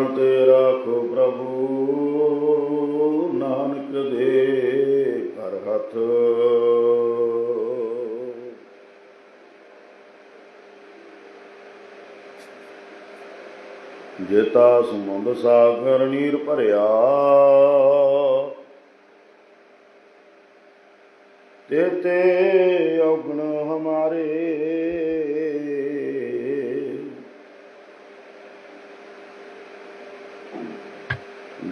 ਡੋਲਣ ਤੇ ਰੱਖੋ ਪ੍ਰਭੂ, ਨਾਨਕ ਦੇ ਕਰ ਹੱਥ। ਜੇਤਾ ਸਮੁੰਦ ਸਾਗਰ ਨੀਰ ਭਰਿਆ, ਤੇ ਤੇ ਔਗਣ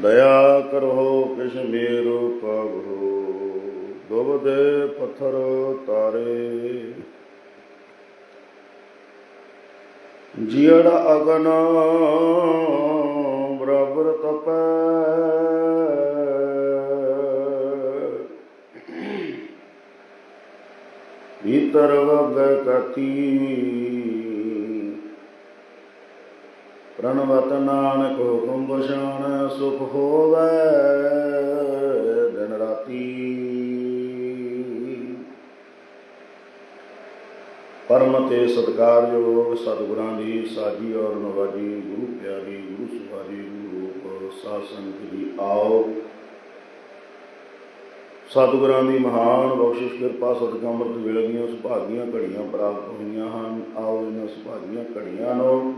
ਦਇਆ ਕਰੋ ਕਿਛ ਮੇਰੋ ਕਬਰੋ ਦੁਬਦੇ ਪੱਥਰ ਤਾਰੇ। ਜੀੜ ਅਗਨ ਬਰਾਬਰ ਤਪੈ। ਭੀਤਰ ਵਗ ਕਤੀ। ਪ੍ਰਣਵਤ ਨਾਨਕ ਹੁਕਮ ਬਸ਼ਾਨ ਸੁਖ ਹੋਵੇ ਦਿਨ ਰਾਤੀ। ਪਰਮ ਤੇ ਸਤਿਕਾਰਯੋਗ ਸਤਿਗੁਰਾਂ ਦੀ ਸਾਜੀ ਔਰ ਨਵਾਜੀ, ਗੁਰੂ ਪਿਆਰੀ, ਗੁਰੂ ਸੁਭਾਜੀ ਗੁਰੂ ਰੂਪ ਸਾਧ ਸੰਗਤ ਜੀ ਆਓ। ਸਤਿਗੁਰਾਂ ਦੀ ਮਹਾਨ ਬਖਸ਼ਿਸ਼, ਕਿਰਪਾ ਸਦਕਾ ਅੰਮ੍ਰਿਤ, ਵੇਲੇ ਦੀਆਂ ਸੁਭਾਗੀਆਂ ਘੜੀਆਂ ਪ੍ਰਾਪਤ ਹੋਈਆਂ ਹਨ। ਆਓ ਇਹਨਾਂ ਸੁਭਾਗੀਆਂ ਘੜੀਆਂ ਨੂੰ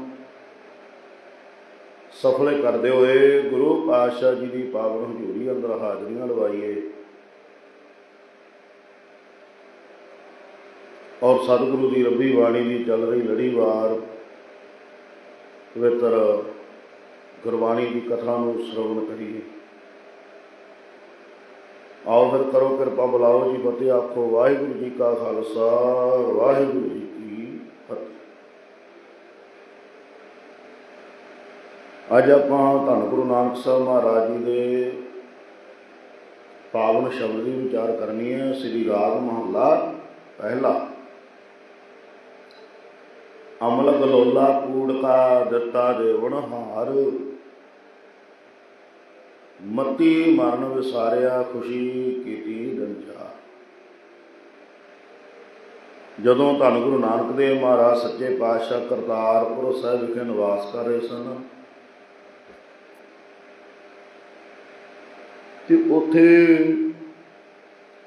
ਸਫਲੇ ਕਰਦੇ ਹੋਏ ਗੁਰੂ ਪਾਤਸ਼ਾਹ ਜੀ ਦੀ ਪਾਵਨ ਹਜ਼ੂਰੀ ਅੰਦਰ ਹਾਜ਼ਰੀਆਂ ਲਵਾਈਏ। ਔਰ ਸਤਿਗੁਰੂ ਦੀ ਰੱਬੀ ਬਾਣੀ ਦੀ ਚੱਲ ਰਹੀ ਲੜੀਵਾਰ ਪਵਿੱਤਰ ਗੁਰਬਾਣੀ ਦੀ ਕਥਾ ਨੂੰ ਸ਼ਰਵਣ ਕਰੀਏ। ਆਓ ਫਿਰ ਕਰੋ ਕਿਰਪਾ, ਬੁਲਾਓ ਜੀ ਫਤਿਹ, ਆਖੋ ਵਾਹਿਗੁਰੂ ਜੀ ਕਾ ਖਾਲਸਾ, ਵਾਹਿਗੁਰੂ ਜੀ ਕੀ ਫਤਿਹ ਅੱਜ ਆਪਾਂ ਧੰਨ ਗੁਰੂ ਨਾਨਕ ਸਾਹਿਬ ਮਹਾਰਾਜ ਜੀ ਦੇ ਪਾਵਨ ਸ਼ਬਦ ਦੀ ਵਿਚਾਰ ਕਰਨੀ ਹੈ, ਸ੍ਰੀ ਰਾਗ ਮਹੱਲਾ ਪਹਿਲਾ। ਅਮਲ ਗਲੋਲਾ ਕੂੜ ਕਾ ਦਿੱਤਾ ਦੇਵਨ ਹਾਰ। ਮਤੀ ਮਰਨ ਵਿਸਾਰਿਆ, ਖੁਸ਼ੀ ਕੀਤੀ ਦੰਚਾ ਜਦੋਂ ਧੰਨ ਗੁਰੂ ਨਾਨਕ ਦੇਵ ਮਹਾਰਾਜ ਸੱਚੇ ਪਾਤਸ਼ਾਹ ਕਰਤਾਰਪੁਰ ਸਾਹਿਬ ਵਿਖੇ ਨਿਵਾਸ ਕਰ ਰਹੇ ਸਨ ਤੇ ਉੱਥੇ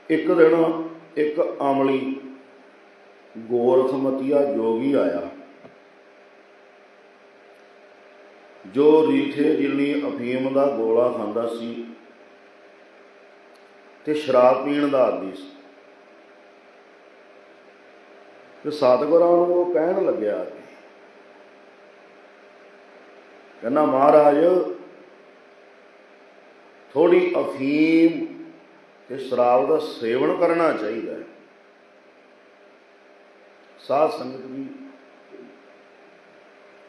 ਇੱਕ ਦਿਨ ਇੱਕ ਆਮਲੀ ਗੋਰਖਮਤੀਆ ਜੋਗੀ ਆਇਆ, ਜੋ ਰੀਠੇ ਜਿੰਨੀ ਅਫੀਮ ਦਾ ਗੋਲਾ ਖਾਂਦਾ ਸੀ ਤੇ ਸ਼ਰਾਬ ਪੀਣ ਦਾ ਆਦੀ ਸੀ। ਤੇ ਸਤਿਗੁਰਾਂ ਨੂੰ ਉਹ ਕਹਿਣ ਲੱਗਿਆ, ਕਹਿੰਦਾ ਮਹਾਰਾਜ ਥੋੜੀ ਅਫੀਮ ਤੇ ਸ਼ਰਾਬ ਦਾ ਸੇਵਨ ਕਰਨਾ ਚਾਹੀਦਾ ਹੈ। ਸਾਧ ਸੰਗਤ ਵੀ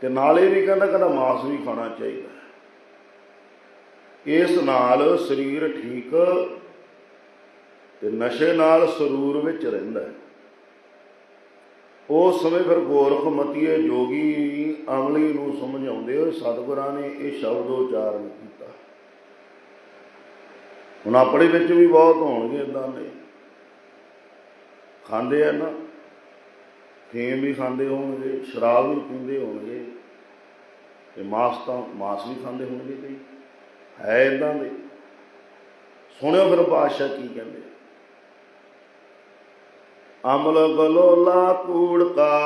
ਤੇ ਨਾਲੇ ਵੀ ਕਹਿੰਦਾ ਕਹਿੰਦਾ ਮਾਸ ਵੀ ਖਾਣਾ ਚਾਹੀਦਾ ਇਸ ਨਾਲ ਸਰੀਰ ਠੀਕ ਤੇ ਨਸ਼ੇ ਨਾਲ ਸਰੂਰ ਵਿੱਚ ਰਹਿੰਦਾ ਉਸ ਸਮੇਂ ਫਿਰ ਗੋਰਖ ਮਤੀਏ ਜੋਗੀ ਅਮਲੀ ਨੂੰ ਸਮਝਾਉਂਦੇ ਹੋਏ ਸਤਿਗੁਰਾਂ ਨੇ ਇਹ ਸ਼ਬਦ ਉਚਾਰਨ ਕੀਤਾ। ਹੁਣ ਆਪਣੇ ਵਿੱਚ ਵੀ ਬਹੁਤ ਹੋਣਗੇ ਇਦਾਂ ਦੇ। ਖਾਂਦੇ ਆ ਨਾ। ਫੀਮ ਵੀ ਖਾਂਦੇ ਹੋਣਗੇ, ਸ਼ਰਾਬ ਵੀ ਪੀਂਦੇ ਹੋਣਗੇ। ਤੇ ਮਾਸ ਤਾਂ, ਮਾਸ ਵੀ ਖਾਂਦੇ ਹੋਣਗੇ ਕਈ। ਹੈ ਇਦਾਂ ਦੇ। ਸੁਣਿਓ ਫਿਰ ਬਾਦਸ਼ਾਹ ਕੀ ਕਹਿੰਦੇ ਅਮਲ ਬਲੋਲਾ ਕੂੜਕਾ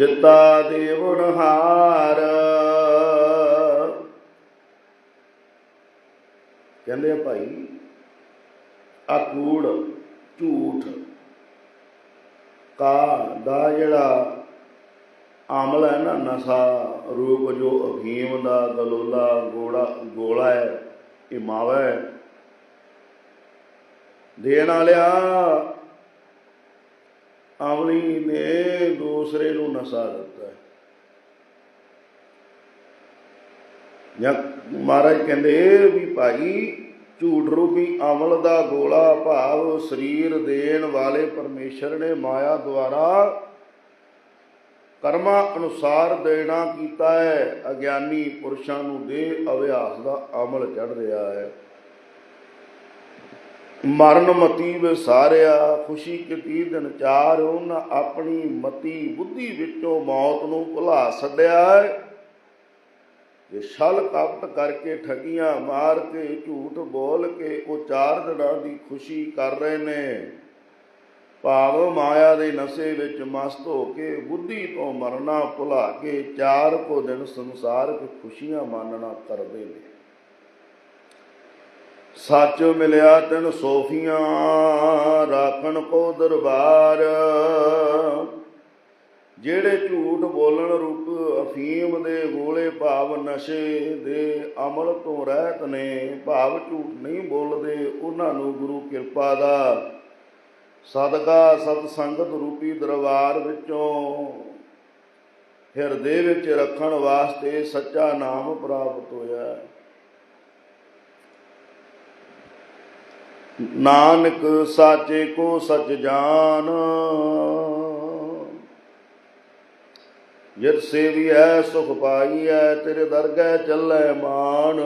ਦਿੱਤਾ ਦੇਵਨ ਹਾਰ। ਕਹਿੰਦੇ ਆ ਭਾਈ ਆ ਕੂੜ, ਝੂਠ ਕਾ ਦਾ ਜਿਹੜਾ ਆਮਲ ਹੈ ਨਾ ਨਸ਼ਾ ਰੂਪ ਜੋ ਅਫੀਮ ਦਾ ਗਲੋਲਾ ਗੋੜਾ, ਗੋਲਾ ਹੈ, ਇਹ ਮਾਵਾ ਹੈ। ਦੇਣ ਵਾਲਿਆ ਅਮਲੀ ਨੇ ਦੂਸਰੇ ਨੂੰ ਨਸ਼ਾ ਦਿੱਤਾ ਜਾਂ ਮਹਾਰਾਜ ਕਹਿੰਦੇ ਵੀ ਭਾਈ ਝੂਠ ਰੂਪੀ ਅਮਲ ਦਾ ਗੋਲਾ ਭਾਵ ਸਰੀਰ ਦੇਣ ਵਾਲੇ ਪਰਮੇਸ਼ਰ ਨੇ ਮਾਇਆ ਦੁਆਰਾ ਕਰਮਾਂ ਅਨੁਸਾਰ ਦੇਣਾ ਕੀਤਾ ਹੈ। ਅਗਿਆਨੀ ਪੁਰਸ਼ਾਂ ਨੂੰ ਦੇ ਅਭਿਆਸ ਦਾ ਅਮਲ ਚੜ ਰਿਹਾ ਹੈ। ਮਰਨ ਮਤੀ ਵਿਸਾਰਿਆ, ਖੁਸ਼ੀ ਕੀਤੀ ਦਿਨ ਚਾਰ ਉਹਨਾਂ ਆਪਣੀ ਮਤੀ ਬੁੱਧੀ ਵਿੱਚੋਂ ਮੌਤ ਨੂੰ ਭੁਲਾ ਛੱਡਿਆ ਹੈ ਇਹ ਛਲ ਕਪਟ ਕਰਕੇ ਠਗੀਆਂ ਮਾਰ ਕੇ, ਝੂਠ ਬੋਲ ਕੇ, ਉਹ ਚਾਰ ਦਿਨਾਂ ਦੀ ਖੁਸ਼ੀ ਕਰ ਰਹੇ ਨੇ। ਭਾਵ ਮਾਇਆ ਦੇ ਨਸ਼ੇ ਵਿੱਚ ਮਸਤ ਹੋ ਕੇ, ਬੁੱਧੀ ਤੋਂ ਮਰਨਾ ਭੁਲਾ ਕੇ, ਚਾਰ ਕੋ ਦਿਨ ਸੰਸਾਰ ਵਿੱਚ ਖੁਸ਼ੀਆਂ ਮਾਨਣਾ ਕਰਦੇ ਨੇ। ਸੱਚ ਮਿਲਿਆ ਤੈਨ ਸੋਫੀਆਂ, ਰਾਖਣ ਕੋ ਦਰਬਾਰ। ਜਿਹੜੇ ਝੂਠ ਬੋਲਣ ਰੂਪ ਅਫੀਮ ਦੇ ਗੋਲੇ ਭਾਵ ਨਸ਼ੇ ਦੇ ਅਮਲ ਤੋਂ ਰਹਿਤ ਨੇ, ਭਾਵ ਝੂਠ ਨਹੀਂ ਬੋਲਦੇ ਉਹਨਾਂ ਨੂੰ ਗੁਰੂ ਕਿਰਪਾ ਦਾ। ਸਦਕਾ ਸਤ ਸੰਗਤ ਰੂਪੀ ਦਰਬਾਰ ਵਿੱਚੋਂ ਹਿਰਦੇ ਵਿੱਚ ਰੱਖਣ ਵਾਸਤੇ ਸੱਚਾ ਨਾਮ ਪ੍ਰਾਪਤ ਹੋਇਆ। ਨਾਨਕ ਸਾਚੇ ਕੋ ਸਚ ਜਾਨ। ਜਿਤ ਹੈ ਸੁਖ ਪਾਈ ਹੈ ਤੇਰੇ ਦਰਗਹਿ ਚੱਲੈ ਮਾਨ।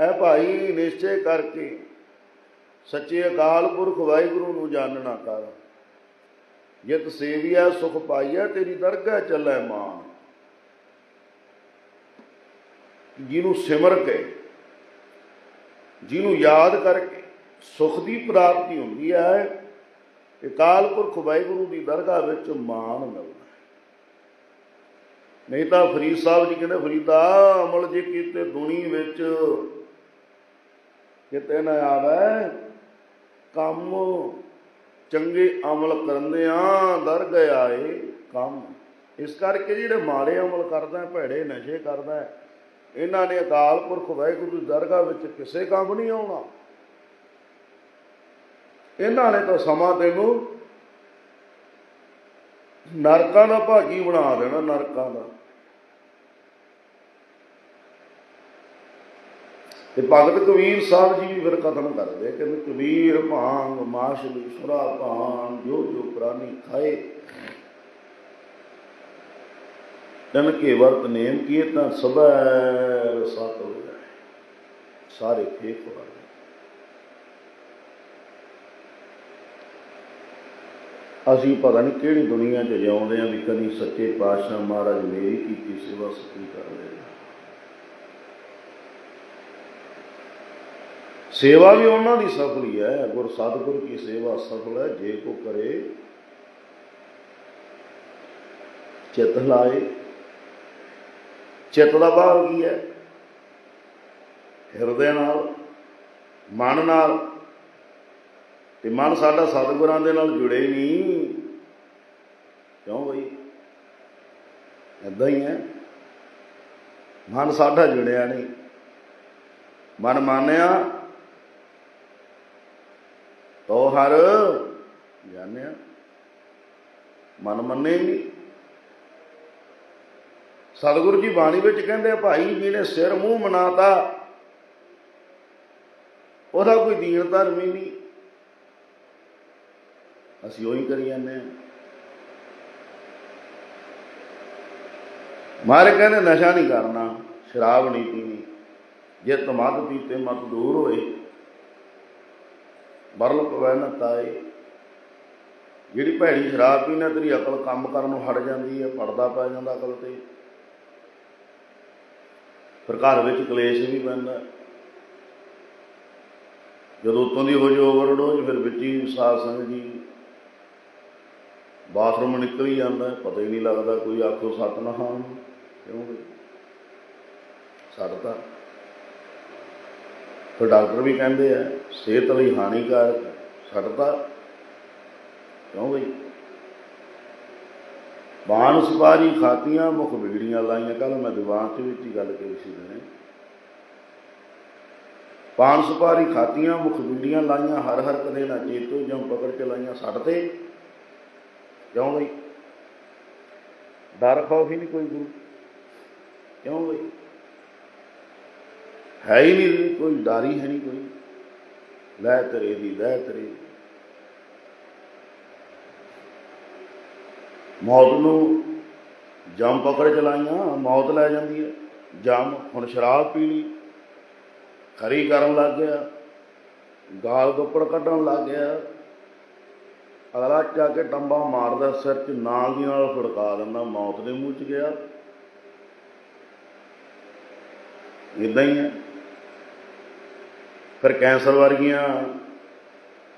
ਐ ਭਾਈ ਨਿਸ਼ਚੈ ਕਰਕੇ ਸੱਚੇ ਅਕਾਲ ਪੁਰਖ ਵਾਹਿਗੁਰੂ ਨੂੰ ਜਾਣਨਾ ਕਰ। ਜਿਤ ਸੇਵੀਐ, ਸੁਖ ਪਾਈਐ, ਤੇਰੀ ਦਰਗਹਿ ਚੱਲੈ ਮਾਨ। ਜਿਹਨੂੰ ਸਿਮਰ ਕੇ ਜਿਹਨੂੰ ਯਾਦ ਕਰਕੇ ਸੁਖ ਦੀ ਪ੍ਰਾਪਤੀ ਹੁੰਦੀ ਹੈ ਅਕਾਲ ਪੁਰਖ ਵਾਹਿਗੁਰੂ ਦੀ ਦਰਗਾਹ ਵਿੱਚ ਮਾਣ ਮਿਲਦਾ ਨਹੀਂ ਤਾਂ ਫਰੀਦ ਸਾਹਿਬ ਜੀ ਕਹਿੰਦੇ, ਫਰੀਦਾ ਅਮਲ ਜੇ ਕੀਤੇ ਦੁਨੀ ਵਿੱਚ ਕਿਤੇ ਨਾ ਆਵੇ, ਕੰਮ ਚੰਗੇ ਅਮਲ ਕਰਨਿਆਂ ਦਰਗਾਹ ਏ ਕੰਮ। ਇਸ ਕਰਕੇ ਜਿਹੜੇ ਮਾੜੇ ਅਮਲ ਕਰਦਾ, ਭੈੜੇ ਨਸ਼ੇ ਕਰਦਾ ਇਹਨਾਂ ਨੇ ਅਕਾਲ ਪੁਰਖ ਵਾਹਿਗੁਰੂ ਦੀ ਦਰਗਾਹ ਵਿੱਚ ਕਿਸੇ ਕੰਮ ਨਹੀਂ ਆਉਣਾ। ਇਹਨਾਂ ਨੇ ਤਾਂ ਸਮਾਂ ਤੈਨੂੰ ਨਰਕਾਂ ਦਾ ਭਾਗੀ ਬਣਾ ਦੇਣਾ, ਨਰਕਾਂ ਦਾ। ਤੇ ਭਗਤ ਕਬੀਰ ਸਾਹਿਬ ਜੀ ਵੀ ਫਿਰ ਕਥਨ ਕਰਦੇ ਕਹਿੰਦੇ ਕਬੀਰ ਭਾਂਗ ਮਾਸ਼ਲੀ ਸੁਰਾ ਭਾਂਗ, ਜੋ ਜੋ ਪ੍ਰਾਨੀ ਖਾਏ। ਤਨ ਵਰਤ ਨੇਮ ਕੀਏ ਤਾਂ ਸਭੈ ਰਸਤ ਹੋ ਜਾਏ ਸਾਰੇ ਫੇਕ ਹੋ ਗਏ। ਅਸੀਂ ਪਤਾ ਨਹੀਂ ਕਿਹੜੀ ਦੁਨੀਆ 'ਚ ਜਿਉਂਦੇ ਆ ਵੀ ਕਦੀ ਸੱਚੇ ਪਾਤਸ਼ਾਹ ਮਹਾਰਾਜ ਮੇਰੀ ਕੀਤੀ ਸੇਵਾ ਸਕੀ ਕਰਦੇ ਸੇਵਾ ਵੀ ਉਹਨਾਂ ਦੀ ਸਫਲ ਹੀ ਹੈ। ਗੁਰ ਸਤਿਗੁਰ ਕੀ ਸੇਵਾ ਸਫਲ ਹੈ। ਜੇ ਕੋ ਕਰੇ, ਚਿਤ ਲਾਏ ਚਿੱਤ ਦਾ ਭਾਵ ਕੀ ਹੈ? ਹਿਰਦੇ ਨਾਲ, ਮਨ ਨਾਲ। ਤੇ ਮਨ ਸਾਡਾ ਸਤਿਗੁਰਾਂ ਦੇ ਨਾਲ ਜੁੜੇ ਨਹੀਂ। ਕਿਉਂ ਬਈ? ਏਦਾਂ ਹੀ ਹੈ। ਮਨ ਸਾਡਾ ਜੁੜਿਆ ਨਹੀਂ। ਮਨ ਮਾਨਿਆ, ਤੋ ਹਰ ਜਾਣਿਆ। ਮਨ ਮੰਨੇ ਨਹੀਂ। ਸਤਿਗੁਰੂ ਜੀ ਬਾਣੀ ਵਿੱਚ ਕਹਿੰਦੇ ਭਾਈ ਜੀ ਨੇ ਸਿਰ ਮੂੰਹ ਮਨਾਤਾ, ਉਹਦਾ ਕੋਈ ਦੀਨ ਧਰਮ ਹੀ ਨਹੀਂ। ਅਸੀਂ ਉਹੀ ਕਰੀ ਜਾਂਦੇ ਹਾਂ। ਮਾਰੇ ਕਹਿੰਦੇ, ਨਸ਼ਾ ਨਹੀਂ ਕਰਨਾ, ਸ਼ਰਾਬ ਨਹੀਂ ਪੀਣੀ। ਜੇ ਤਮਦ ਪੀਤੇ ਮਤ ਦੂਰ ਹੋਏ ਬਰਲ ਪਵੈ ਨਾ ਤਾਏ। ਜਿਹੜੀ ਭੈੜੀ ਸ਼ਰਾਬ ਪੀਣਾ ਤੇਰੀ ਅਕਲ ਕੰਮ ਕਰਨ ਨੂੰ ਹਟ ਜਾਂਦੀ ਹੈ ਪਰਦਾ ਪੈ ਜਾਂਦਾ ਅਕਲ ਤੇ। ਫਿਰ ਘਰ ਵਿੱਚ ਕਲੇਸ਼ ਵੀ ਪੈਂਦਾ। ਜਦੋਂ ਉਤੋਂ ਦੀ ਹੋ ਜੋ ਓਵਰਡੋਜ਼ ਫਿਰ ਵਿੱਚ ਹੀ ਸਾਧ ਸੰਗਤ ਜੀ ਬਾਥਰੂਮ ਨਿਕਲ ਹੀ ਜਾਂਦਾ ਪਤਾ ਹੀ ਨਹੀਂ ਲੱਗਦਾ ਕੋਈ ਆਖੋ ਸਤਨਾਮ। ਕਿਉਂ ਬਈ? ਸੜਦਾ ਫਿਰ ਡਾਕਟਰ ਵੀ ਕਹਿੰਦੇ ਆ ਸਿਹਤ ਲਈ ਹਾਨੀਕਾਰਕ। ਹੈ, ਸੜਦਾ ਕਿਉਂ ਬਈ? ਬਾਣ ਸੁਪਾਰੀ ਖਾਤੀਆਂ, ਮੁਖ ਵਿਗੜੀਆਂ ਲਾਈਆਂ। ਕੱਲ ਮੈਂ ਦੀਵਾਨ ਚ ਵਿੱਚ ਹੀ ਗੱਲ ਕਰੀ ਸੀ ਨੇ ਪਾਨ ਸੁਪਾਰੀ ਖਾਤੀਆਂ, ਮੁਖ ਬੀੜੀਆਂ ਲਾਈਆਂ, ਹਰ ਹਰ ਕਦੇ ਨਾ ਚੇਤੋ ਜਮ ਪਕੜ ਕੇ ਲਾਈਆਂ ਛੱਡ ਤੇ। ਕਿਉਂ ਬਈ? ਡਰ ਖੌਫ ਹੀ ਨਹੀਂ ਕੋਈ ਗੁਰੂ। ਕਿਉਂ ਬਈ? ਹੈ ਹੀ ਨਹੀਂ ਕੋਈ ਡਾਰੀ ਹੈ ਨਹੀਂ ਕੋਈ। ਲੈ ਤਰੇ ਦੀ, ਲੈ ਤੇਰੇ ਮੌਤ ਨੂੰ ਜਮ ਪਕੜ ਚਲਾਈਆਂ ਮੌਤ ਲੈ ਜਾਂਦੀ ਹੈ। ਜਮ, ਹੁਣ ਸ਼ਰਾਬ ਪੀ ਲਈ, ਖਰੀ ਕਰਨ ਲੱਗ ਗਿਆ, ਗਾਲ ਗੱਪੜ ਕੱਢਣ ਲੱਗ ਗਿਆ। ਅਗਲਾ ਚਾ ਕੇ ਟੰਬਾ ਮਾਰਦਾ, ਸਿਰ 'ਚ ਨਾਲ ਦੀ ਨਾਲ ਫੜਕਾ ਦਿੰਦਾ, ਮੌਤ ਦੇ ਮੂੰਹ 'ਚ ਗਿਆ। ਇਦਾਂ ਹੀ ਹੈ। ਫਿਰ ਕੈਂਸਰ ਵਰਗੀਆਂ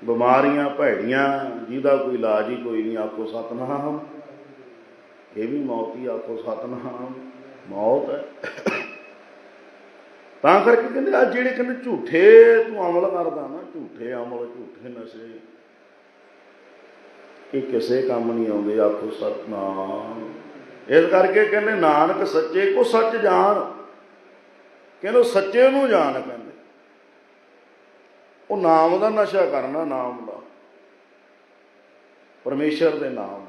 ਬਿਮਾਰੀਆਂ, ਭੈੜੀਆਂ, ਜਿਹਦਾ ਕੋਈ ਇਲਾਜ ਹੀ ਕੋਈ ਨਹੀਂ ਆਖੋ ਸਤਨਾਮ। ਇਹ ਵੀ ਮੌਤ ਹੀ ਆਖੋ ਸਤਨਾਮ, ਮੌਤ ਹੈ। ਤਾਂ ਕਰਕੇ ਕਹਿੰਦੇ ਆ, ਜਿਹੜੇ ਕਹਿੰਦੇ ਝੂਠੇ, ਤੂੰ ਅਮਲ ਕਰਦਾ ਨਾ, ਝੂਠੇ ਅਮਲ, ਝੂਠੇ ਨਸ਼ੇ। ਇਹ ਕਿਸੇ ਕੰਮ ਨਹੀਂ ਆਉਂਦੇ, ਆਖੋ ਸਤਨਾਮ। ਇਸ ਕਰਕੇ ਕਹਿੰਦੇ, ਨਾਨਕ ਸੱਚੇ ਕੋ ਸੱਚ ਜਾਣ। ਕਹਿੰਦੇ ਸੱਚੇ ਨੂੰ ਜਾਣ ਕਹਿੰਦੇ। ਉਹ ਨਾਮ ਦਾ ਨਸ਼ਾ ਕਰਨਾ, ਨਾਮ ਦਾ। ਪਰਮੇਸ਼ਰ ਦੇ ਨਾਮ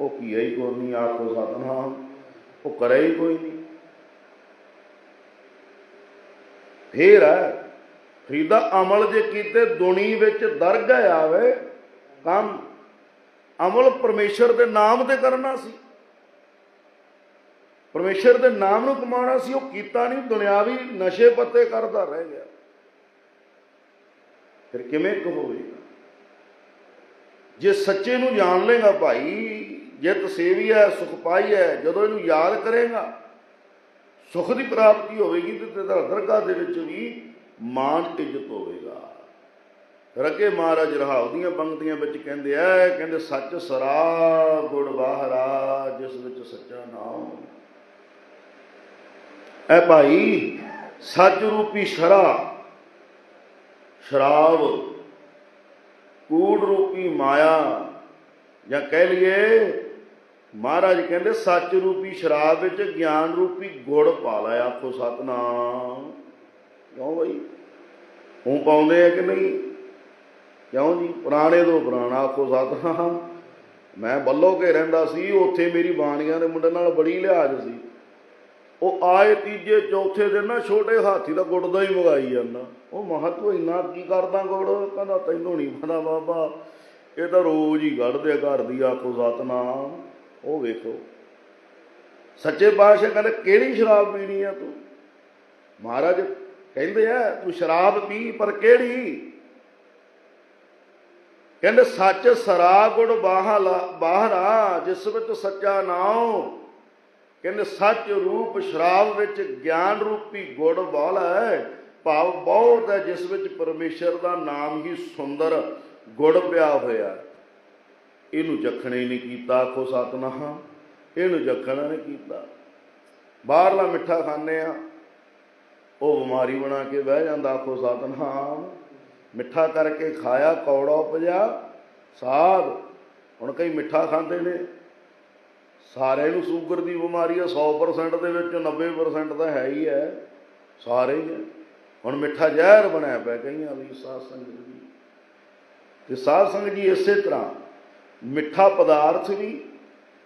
ਉਹ ਕੀ ਹੀ ਕੋਈ ਨਹੀਂ, ਆਖੋ ਸਤਨਾਮ, ਉਹ ਕਰੇ ਹੀ ਕੋਈ ਨਹੀਂ। ਫੇਰ ਹੈ ਫਰੀਦਾ ਅਮਲ ਜੇ ਕੀਤੇ ਦੁਨੀ ਵਿੱਚ ਦਰਗ ਆਵੇ, ਕੰਮ ਅਮਲ ਪਰਮੇਸ਼ਰ ਦੇ ਨਾਮ ਤੇ ਕਰਨਾ ਸੀ। ਪਰਮੇਸ਼ਰ ਦੇ ਨਾਮ ਨੂੰ ਕਮਾਉਣਾ ਸੀ, ਉਹ ਕੀਤਾ ਨਹੀਂ, ਦੁਨਿਆਵੀ ਨਸ਼ੇ ਪੱਤੇ ਕਰਦਾ ਰਹਿ ਗਿਆ। ਫਿਰ ਕਿਵੇਂ ਕਹੋਵੇਗਾ ਜੇ ਸੱਚੇ ਨੂੰ ਜਾਣ ਲੇਗਾ ਭਾਈ ਜਿਤ ਸੇਵੀ ਹੈ, ਸੁਖ ਪਾਈ ਹੈ, ਜਦੋਂ ਇਹਨੂੰ ਯਾਦ ਕਰੇਗਾ, ਸੁਖ ਦੀ ਪ੍ਰਾਪਤੀ ਹੋਵੇਗੀ ਤੇ ਤੇਰਾ ਦਰਗਾਹ ਦੇ ਵਿੱਚ ਵੀ ਮਾਣ ਇੱਜ਼ਤ ਹੋਵੇਗਾ। ਫਿਰ ਮਹਾਰਾਜ ਰਹਾਉ ਦੀਆਂ ਪੰਕਤੀਆਂ ਵਿੱਚ ਕਹਿੰਦੇ ਆ, ਕਹਿੰਦੇ ਸੱਚ ਸਰਾ ਗੁੜ ਬਾਹਰਾ, ਜਿਸ ਵਿੱਚ ਸੱਚਾ ਨਾਮ। ਐ ਭਾਈ, ਸੱਚ ਰੂਪੀ ਸ਼ਰਾ ਸ਼ਰਾਬ ਕੂੜ ਰੂਪੀ ਮਾਇਆ, ਜਾਂ ਕਹਿ ਲਈਏ ਮਹਾਰਾਜ ਕਹਿੰਦੇ, ਸੱਚ ਰੂਪੀ ਸ਼ਰਾਬ ਵਿੱਚ ਗਿਆਨ ਰੂਪੀ ਗੁੜ ਪਾ ਲੈ, ਆਖੋ ਸਤਨਾਮ। ਕਿਉਂ ਬਈ? ਉਹ ਪਾਉਂਦੇ ਆ ਕਿ ਨਹੀਂ? ਕਿਉਂ ਜੀ? ਪੁਰਾਣੇ ਤੋਂ ਪੁਰਾਣਾ, ਆਖੋ ਸਤਨਾਮ। ਮੈਂ ਬੱਲੋ ਕੇ ਰਹਿੰਦਾ ਸੀ, ਉੱਥੇ ਮੇਰੀ ਬਾਣੀਆਂ ਦੇ ਮੁੰਡੇ ਨਾਲ ਬੜੀ ਲਿਹਾਜ਼ ਸੀ। ਉਹ ਆਏ ਤੀਜੇ, ਚੌਥੇ ਦਿਨ ਨਾ ਛੋਟੇ ਹਾਥੀ ਦਾ ਗੁੜ ਦਾ ਹੀ ਮੰਗਾਈ ਜਾਂਦਾ। ਉਹ ਮਹਾ ਤੂੰ ਇੰਨਾ ਕੀ ਕਰਦਾ ਗੁੜ? ਕਹਿੰਦਾ, ਤੈਨੂੰ ਨਹੀਂ ਪਤਾ ਬਾਬਾ, ਇਹ ਤਾਂ ਰੋਜ਼ ਹੀ ਕੱਢਦੇ ਆ ਘਰ ਦੀ, ਆਖੋ ਸਤਨਾਮ। ਉਹ ਵੇਖੋ। ਸੱਚੇ ਪਾਤਸ਼ਾਹ ਕਹਿੰਦੇ, ਕਿਹੜੀ ਸ਼ਰਾਬ ਪੀਣੀ ਆ ਤੂੰ? ਮਹਾਰਾਜ ਕਹਿੰਦੇ ਆ, ਤੂੰ ਸ਼ਰਾਬ ਪੀ, ਪਰ ਕਿਹੜੀ? ਕਹਿੰਦੇ, ਸੱਚ ਸਰਾ ਗੁੜ ਬਾਹਲਾ, ਬਾਹਰਾ, ਜਿਸ ਵਿੱਚ ਸੱਚਾ ਨਾਮ ਕਹਿੰਦੇ, ਸੱਚ ਰੂਪ ਸ਼ਰਾਬ ਵਿੱਚ ਗਿਆਨ ਰੂਪੀ ਗੁੜ ਬਾਹਲਾ ਹੈ। ਭਾਵ ਬਹੁਤ ਹੈ, ਜਿਸ ਵਿੱਚ ਪਰਮੇਸ਼ਰ ਦਾ ਨਾਮ ਹੀ ਸੁੰਦਰ ਗੁੜ ਪਿਆ ਹੋਇਆ ਇਹਨੂੰ ਜਖਣੇ ਨਹੀਂ ਕੀਤਾ, ਆਖੋ ਸਤਨਾਮ, ਇਹਨੂੰ ਜਖਣਾ ਨਹੀਂ ਕੀਤਾ। ਬਾਹਰਲਾ ਮਿੱਠਾ ਖਾਂਦੇ ਆ, ਉਹ ਬਿਮਾਰੀ ਬਣਾ ਕੇ ਬਹਿ ਜਾਂਦਾ, ਆਖੋ ਸਤਨਾਮ। ਮਿੱਠਾ ਕਰਕੇ ਖਾਇਆ, ਕੌੜਾ ਉਪਜਿਆ, ਸਾਧ। ਹੁਣ ਕਈ ਮਿੱਠਾ ਖਾਂਦੇ ਨੇ। ਸਾਰਿਆਂ ਨੂੰ ਸ਼ੂਗਰ ਦੀ ਬਿਮਾਰੀ ਆ 100% ਦੇ ਵਿੱਚ 90% ਤਾਂ ਹੈ ਹੀ ਹੈ। ਸਾਰੇ ਹੀ ਹੁਣ ਮਿੱਠਾ ਜ਼ਹਿਰ ਬਣਿਆ ਪਿਆ, ਕਈਆਂ ਲਈ ਸਾਧ ਸੰਗਤ ਜੀ ਤੇ ਸਾਧ ਸੰਗਤ ਜੀ ਇਸੇ ਤਰ੍ਹਾਂ ਮਿੱਠਾ ਪਦਾਰਥ ਵੀ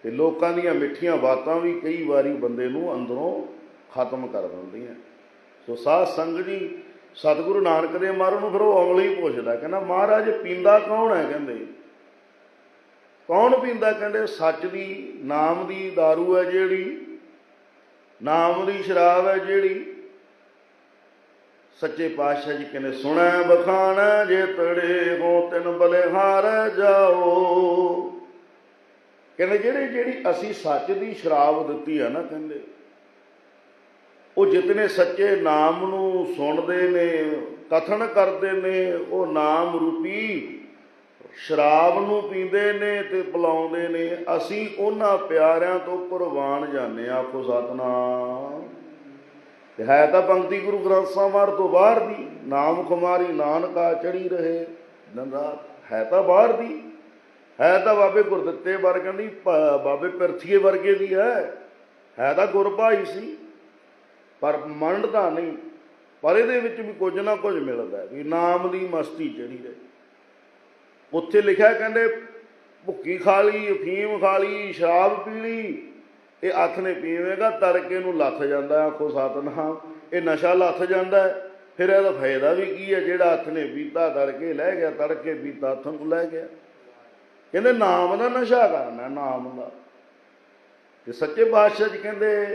ਤੇ ਲੋਕਾਂ ਦੀਆਂ ਮਿੱਠੀਆਂ ਬਾਤਾਂ ਵੀ ਕਈ ਵਾਰੀ ਬੰਦੇ ਨੂੰ ਅੰਦਰੋਂ ਖਤਮ ਕਰ ਦਿੰਦੀਆਂ। ਸੋ ਸਾਧ ਸੰਗ ਜੀ, ਸਤਿਗੁਰੂ ਨਾਨਕ ਦੇ ਮਾਰੂ ਨੂੰ ਫਿਰ ਉਹ ਅਮਲੀ ਪੁੱਛਦਾ, ਕਹਿੰਦਾ, ਮਹਾਰਾਜ, ਪੀਂਦਾ ਕੌਣ ਹੈ? ਕਹਿੰਦੇ। ਕੌਣ ਪੀਂਦਾ? ਕਹਿੰਦੇ, ਸੱਚ ਦੀ, ਨਾਮ ਦੀ दारू ਹੈ ਜਿਹੜੀ, ਨਾਮ ਦੀ ਸ਼ਰਾਬ ਹੈ ਜਿਹੜੀ ਸੱਚੇ ਪਾਤਸ਼ਾਹ ਜੀ ਕਹਿੰਦੇ, ਸੁਣੈ ਬਖਾਨ, ਜੇ ਤੜੇ ਹੋ ਤਿਨ ਬਲਿਹਾਰ ਜਾਓ। ਕਹਿੰਦੇ, ਜਿਹੜੇ, ਜਿਹੜੀ ਅਸੀਂ ਸੱਚ ਦੀ ਸ਼ਰਾਬ ਦਿੱਤੀ ਆ ਨਾ ਕਹਿੰਦੇ, ਉਹ ਜਿਤਨੇ ਸੱਚੇ ਨਾਮ ਨੂੰ ਸੁਣਦੇ ਨੇ, ਕਥਨ ਕਰਦੇ ਨੇ, ਉਹ ਨਾਮ ਰੂਪੀ ਸ਼ਰਾਬ ਨੂੰ ਪੀਂਦੇ ਨੇ ਤੇ ਪਿਲਾਉਂਦੇ ਨੇ, ਅਸੀਂ ਉਹਨਾਂ ਪਿਆਰਿਆਂ ਤੋਂ ਕੁਰਬਾਨ ਜਾਂਦੇ ਆ ਆਖੋ ਸਤਨਾਮ। ਤੇ ਹੈ ਤਾਂ ਪੰਕਤੀ ਗੁਰੂ ਗ੍ਰੰਥ ਸਾਹਿਬ ਤੋਂ ਬਾਹਰ ਦੀ, ਨਾਮ ਖੁਮਾਰੀ ਨਾਨਕਾ ਚੜੀ ਰਹੇ, ਦਿਨ ਹੈ ਤਾਂ ਬਾਹਰ ਦੀ। ਹੈ ਤਾਂ ਬਾਬੇ ਗੁਰਦਿੱਤੇ ਵਰਗਾਂ ਦੀ ਬਾਬੇ ਪਿਰਥੀਏ ਵਰਗੇ ਦੀ ਹੈ। ਹੈ ਤਾਂ ਗੁਰਭਾਈ ਸੀ, ਪਰ ਮੰਨਦਾ ਨਹੀਂ। ਪਰ ਇਹਦੇ ਵਿੱਚ ਵੀ ਕੁਝ ਨਾ ਕੁਝ ਮਿਲਦਾ ਵੀ ਨਾਮ ਦੀ ਮਸਤੀ ਚੜੀ ਹੈ। ਉੱਥੇ ਲਿਖਿਆ ਕਹਿੰਦੇ, ਭੁੱਕੀ ਖਾ ਲਈ, ਅਫੀਮ ਖਾ ਲਈ, ਸ਼ਰਾਬ ਪੀ ਲਈ ਇਹ ਅੱਖ ਨੇ ਪੀਵੇਗਾ, ਤੜਕੇ ਨੂੰ ਲੱਥ ਜਾਂਦਾ ਆਖੋ ਸਤਨਾਮ। ਇਹ ਨਸ਼ਾ ਲੱਥ ਜਾਂਦਾ ਫਿਰ ਇਹਦਾ ਫਾਇਦਾ ਵੀ ਕੀ ਹੈ? ਜਿਹੜਾ ਹੱਥ ਨੇ ਪੀਤਾ, ਤੜਕੇ ਲੈ ਗਿਆ, ਤੜਕੇ ਪੀਤਾ ਹੱਥ ਨੂੰ ਲੈ ਗਿਆ। ਕਹਿੰਦੇ ਨਾਮ ਦਾ ਨਸ਼ਾ ਕਰਨਾ, ਨਾਮ ਦਾ। ਤੇ ਸੱਚੇ ਪਾਤਸ਼ਾਹ ਜੀ ਕਹਿੰਦੇ